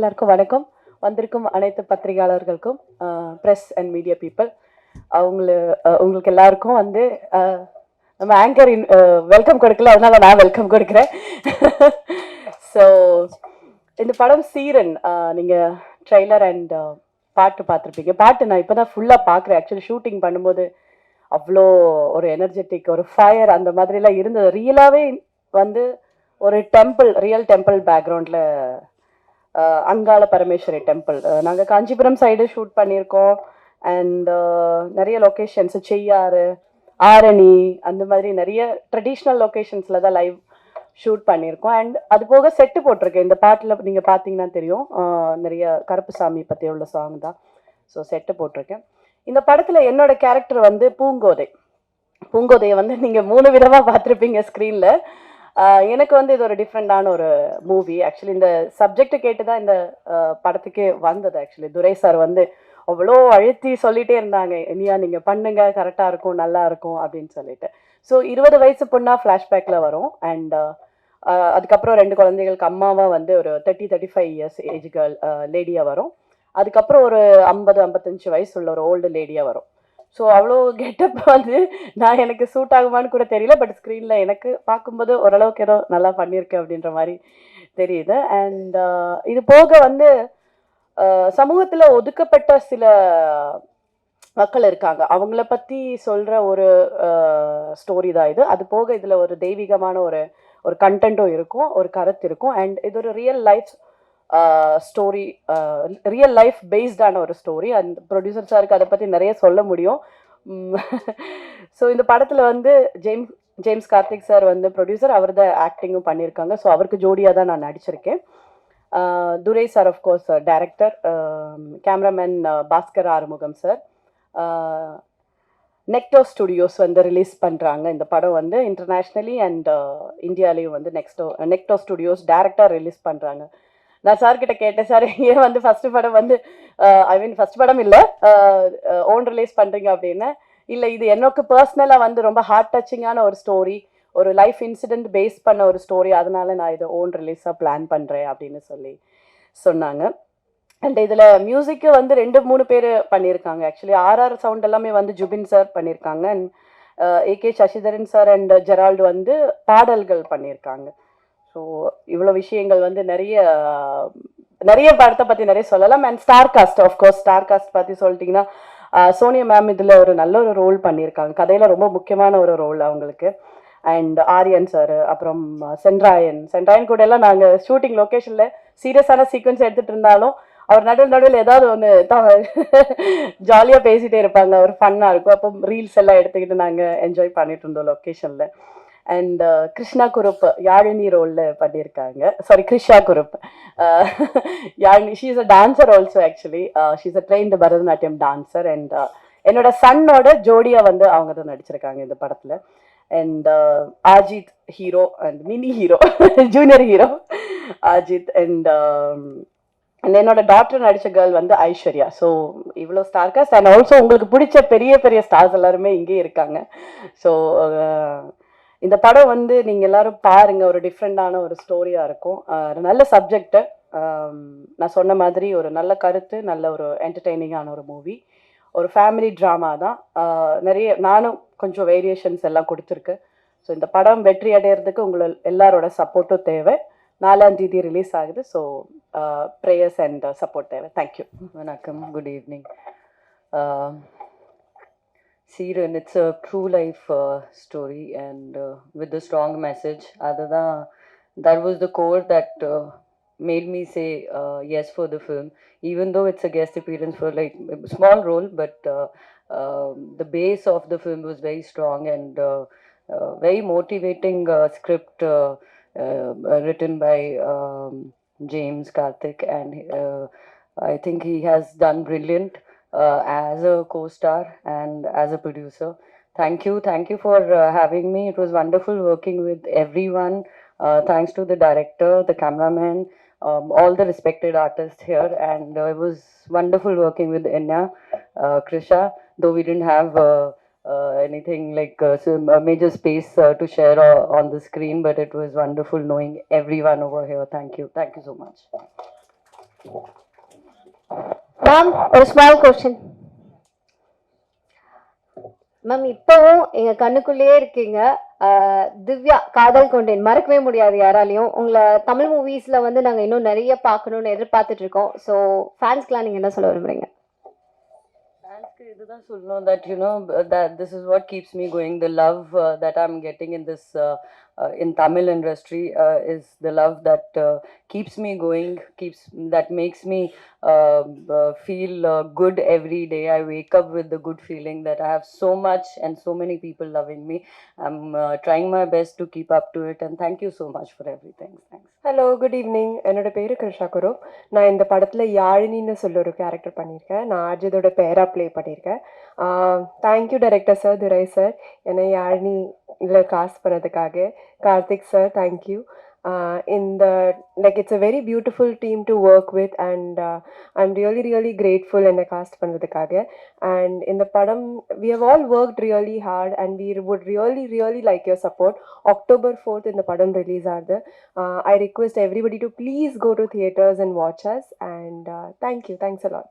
எல்லாருக்கும் வணக்கம். வந்திருக்கும் அனைத்து பத்திரிகையாளர்களுக்கும் ப்ரெஸ் அண்ட் மீடியா பீப்புள் அவங்கள உங்களுக்கு எல்லாருக்கும் வந்து நம்ம ஆங்கர் வெல்கம் கொடுக்கல அதனால நான் வெல்கம் கொடுக்குறேன். ஸோ இந்த படம் சீரன் நீங்கள் ட்ரெய்லர் அண்ட் பாட்டு பார்த்துருப்பீங்க. பாட்டு நான் இப்போ தான் ஃபுல்லாக பார்க்குறேன். ஆக்சுவலி ஷூட்டிங் பண்ணும்போது அவ்வளோ ஒரு எனர்ஜெட்டிக் ஒரு ஃபயர் அந்த மாதிரிலாம் இருந்தது. ரியலாகவே வந்து ஒரு டெம்பிள் ரியல் டெம்பிள் பேக்ரவுண்டில் அங்காள பரமேஸ்வரி டெம்பிள் நாங்கள் காஞ்சிபுரம் சைடு ஷூட் பண்ணியிருக்கோம். அண்ட் நிறைய லொக்கேஷன்ஸ் செய்யாறு ஆரணி அந்த மாதிரி நிறைய ட்ரெடிஷ்னல் லொக்கேஷன்ஸில் தான் லைவ் ஷூட் பண்ணியிருக்கோம். அண்ட் அது போக செட்டு போட்டிருக்கேன். இந்த பாட்டில் நீங்கள் பார்த்தீங்கன்னா தெரியும். நிறைய நிறைய கருப்புசாமி பற்றி உள்ள சாங் தான். ஸோ செட்டு போட்டிருக்கேன். இந்த படத்தில் என்னோட கேரக்டர் வந்து பூங்கோதை. பூங்கோதையை வந்து நீங்கள் மூணு விதமாக பார்த்துருப்பீங்க ஸ்க்ரீனில் எனக்கு வந்து இது ஒரு டிஃப்ரெண்டான ஒரு மூவி ஆக்சுவலி இந்த சப்ஜெக்டை கேட்டு தான் இந்த படத்துக்கே வந்தது. ஆக்சுவலி துரை சார் வந்து அவ்வளோ அழுத்தி சொல்லிட்டே இருந்தாங்க. இனியா நீங்கள் பண்ணுங்க. கரெக்டாக இருக்கும் நல்லா இருக்கும் அப்படின்னு சொல்லிட்டு. ஸோ இருபது வயசு பொண்ணாக ஃப்ளாஷ்பேக்கில் வரும். அண்ட் அதுக்கப்புறம் ரெண்டு குழந்தைகளுக்கு அம்மாவாக வந்து ஒரு thirty thirty five years age girl லேடியாக வரும். அதுக்கப்புறம் ஒரு ஐம்பது ஐம்பத்தஞ்சு வயசு உள்ள ஒரு ஓல்டு லேடியாக வரும். ஸோ அவ்வளோ கெட்டப் வந்து நான் எனக்கு சூட் ஆகுமான்னு கூட தெரியல பட் ஸ்க்ரீனில் எனக்கு பார்க்கும்போது ஓரளவுக்கு ஏதோ நல்லா பண்ணியிருக்கேன் அப்படின்ற மாதிரி தெரியுது. அண்ட் uh, இது போக வந்து சமூகத்தில் ஒதுக்கப்பட்ட சில மக்கள் இருக்காங்க. அவங்கள பற்றி சொல்கிற ஒரு ஸ்டோரி தான் இது. அது போக இதில் ஒரு தெய்வீகமான ஒரு ஒரு கண்டென்ட்டும் இருக்கும் ஒரு கருத்து இருக்கும். அண்ட் இது ஒரு real life story real life பேஸ்டான ஒரு ஸ்டோரி அண்ட் ப்ரொடியூசர் சாருக்கு அதை பற்றி நிறைய சொல்ல முடியும். ஸோ இந்த படத்தில் வந்து ஜேம்ஸ் ஜேம்ஸ் கார்த்திக் சார் வந்து ப்ரொடியூசர் அவர் தான் ஆக்டிங்கும் பண்ணியிருக்காங்க ஸோ அவருக்கு ஜோடியாக தான் நான் நடிச்சிருக்கேன். Durai sir of course director cameraman Bhaskar Arumugam sir. நெக்டோ studios வந்து ரிலீஸ் பண்ணுறாங்க இந்த படம் வந்து இன்டர்நேஷ்னலி அண்ட் இந்தியாலேயும் வந்து நெக்ஸ்டோ நெக்டோ ஸ்டுடியோஸ் டேரக்டாக ரிலீஸ் பண்ணுறாங்க நான் சார் கிட்ட கேட்டேன் சார் ஏன் வந்து ஃபர்ஸ்ட் படம் வந்து ஐ மீன் ஃபர்ஸ்ட் படம் இல்லை ஓன் ரிலீஸ் பண்ணுறீங்க அப்படின்னு. இல்லை இது எனக்கு பர்சனலாக வந்து ரொம்ப ஹார்ட் டச்சிங்கான ஒரு ஸ்டோரி ஒரு லைஃப் இன்சிடென்ட் பேஸ் பண்ண ஒரு ஸ்டோரி அதனால நான் இதை ஓன் ரிலீஸாக பிளான் பண்ணுறேன் அப்படின்னு சொல்லி சொன்னாங்க. அண்ட் இதில் மியூசிக்கு வந்து ரெண்டு மூணு பேர் பண்ணியிருக்காங்க ஆக்சுவலி ஆர்ஆர் சவுண்ட் எல்லாமே வந்து ஜுபின் சார் பண்ணியிருக்காங்க and AK Sasidharan sir and Gerald வந்து பாடல்கள் பண்ணியிருக்காங்க ஸோ இவ்வளோ விஷயங்கள் வந்து நிறைய நிறைய படத்தை பற்றி நிறைய சொல்லலாம். And star cast of course star cast பற்றி சொல்லிட்டிங்கன்னா சோனியா மேம் இதில் ஒரு நல்ல ஒரு ரோல் பண்ணியிருக்காங்க. கதையில் ரொம்ப முக்கியமான ஒரு ரோல் அவங்களுக்கு. அண்ட் ஆரியன் சார் அப்புறம் சென்ட்ராயன். சென்ட்ராயன் கூட எல்லாம் நாங்கள் ஷூட்டிங் லொக்கேஷனில் சீரியஸான சீக்வன்ஸ் எடுத்துகிட்டு இருந்தாலும் அவர் நடுவில் நடுவில் ஏதாவது ஒன்று ஜாலியாக பேசிகிட்டே இருப்பாங்க. ஒரு ஃபன்னாக இருக்கும். அப்போ ரீல்ஸ் எல்லாம் எடுத்துக்கிட்டு நாங்கள் என்ஜாய் பண்ணிட்டு இருந்தோம் லொக்கேஷனில் அண்ட் கிருஷ்ணா குருப் யாழினி ரோலில் பண்ணியிருக்காங்க sorry Krishna Kurup Yazhini she is a dancer also actually she is a trained Bharatanatyam dancer and என்னோட சன்னோட ஜோடியாக வந்து அவங்க தான் நடிச்சிருக்காங்க இந்த படத்தில். And Ajith hero and mini hero junior hero Ajith and and என்னோட டாக்டர் நடித்த கேர்ள் வந்து ஐஸ்வர்யா. ஸோ இவ்வளோ ஸ்டார் காஸ்ட் அண்ட் ஆல்சோ உங்களுக்கு பிடிச்ச பெரிய பெரிய ஸ்டார்ஸ் எல்லாருமே இங்கே இருக்காங்க. ஸோ uh, இந்த படம் வந்து நீங்கள் எல்லாரும் பாருங்க ஒரு டிஃப்ரெண்டான ஒரு ஸ்டோரியாக இருக்கும். நல்ல சப்ஜெக்ட்டு நான் சொன்ன மாதிரி ஒரு நல்ல கருத்து நல்ல ஒரு என்டர்டெய்னிங்கான ஒரு மூவி ஒரு ஃபேமிலி ட்ராமா தான். நிறைய நானும் கொஞ்சம் வேரியேஷன்ஸ் எல்லாம் கொடுத்துருக்கு. ஸோ இந்த படம் வெற்றி அடையிறதுக்கு உங்களை எல்லாரோட சப்போர்ட்டும் தேவை. நாலாம் தேதி ரிலீஸ் ஆகுது. ஸோ ப்ரேயர்ஸ் அண்ட் சப்போர்ட் தேவை. தேங்க்யூ வணக்கம். Good evening It's a true life uh, story and uh, with a strong message. That was the core that uh, made me say uh, yes for the film, even though it's a guest appearance for like small role, but uh, um the base of the film was very strong and uh, uh, very motivating uh, script uh, uh, written by um, James Karthik and. Uh, I think he has done brilliant uh, as a co-star and as a producer. Thank you, thank you for uh, having me. It was wonderful working with everyone. Uh, thanks to the director, the cameraman, um, all the respected artists here, and uh, it was wonderful working with Enya, uh, Krisha. Though we didn't have uh, anything like a major space to share on the screen, but it was wonderful knowing everyone over here. Thank you, thank you so much. Ma'am ஒரு small question ma'am இப்போவும் எங்க கண்ணுக்குள்ளேயே இருக்கீங்க. திவ்யா காதல் கொண்டேன். மறக்கவே முடியாது யாராலையும். உங்களை தமிழ் மூவிஸ்ல வந்து நாங்க இன்னும் நிறைய பார்க்கணும்னு எதிர்பார்த்துட்டு இருக்கோம். ஸோ ஃபேன்ஸ்க்குலாம் நீங்க என்ன சொல்ல விரும்புறீங்க? ஃபேன்ஸ்க்கு இதுதான் சொல்லணும் that you know this is what keeps me going the love that I am getting in this uh, uh, in tamil industry uh, is the love that uh, keeps me going keeps that makes me uh, uh, feel uh, good every day i wake up with the good feeling that i have so much and so many people loving me i'm uh, trying my best to keep up to it and thank you so much for everything thanks hello good evening என்னோட பேர் கிருஷா குரு நான் இந்த படத்தில் யாழினின்னு சொல்ல ஒரு character பண்ணியிருக்கேன் நான் அஜிதோட பேரா ப்ளே பண்ணியிருக்கேன் thank you director sir Durai sir என்னை யாழினி இல்லை காஸ்ட் பண்ணதுக்காக கார்த்திக் சார் தேங்க்யூ இந்த like it's a very beautiful team to work with and I am really really grateful என்னை காஸ்ட் பண்ணுறதுக்காக அண்ட் இந்த படம் we have all work really hard and we would really really like your support October fourth இந்த படம் release ஆகுது. Uh, I request everybody to please go to theaters and watch us. And uh, thank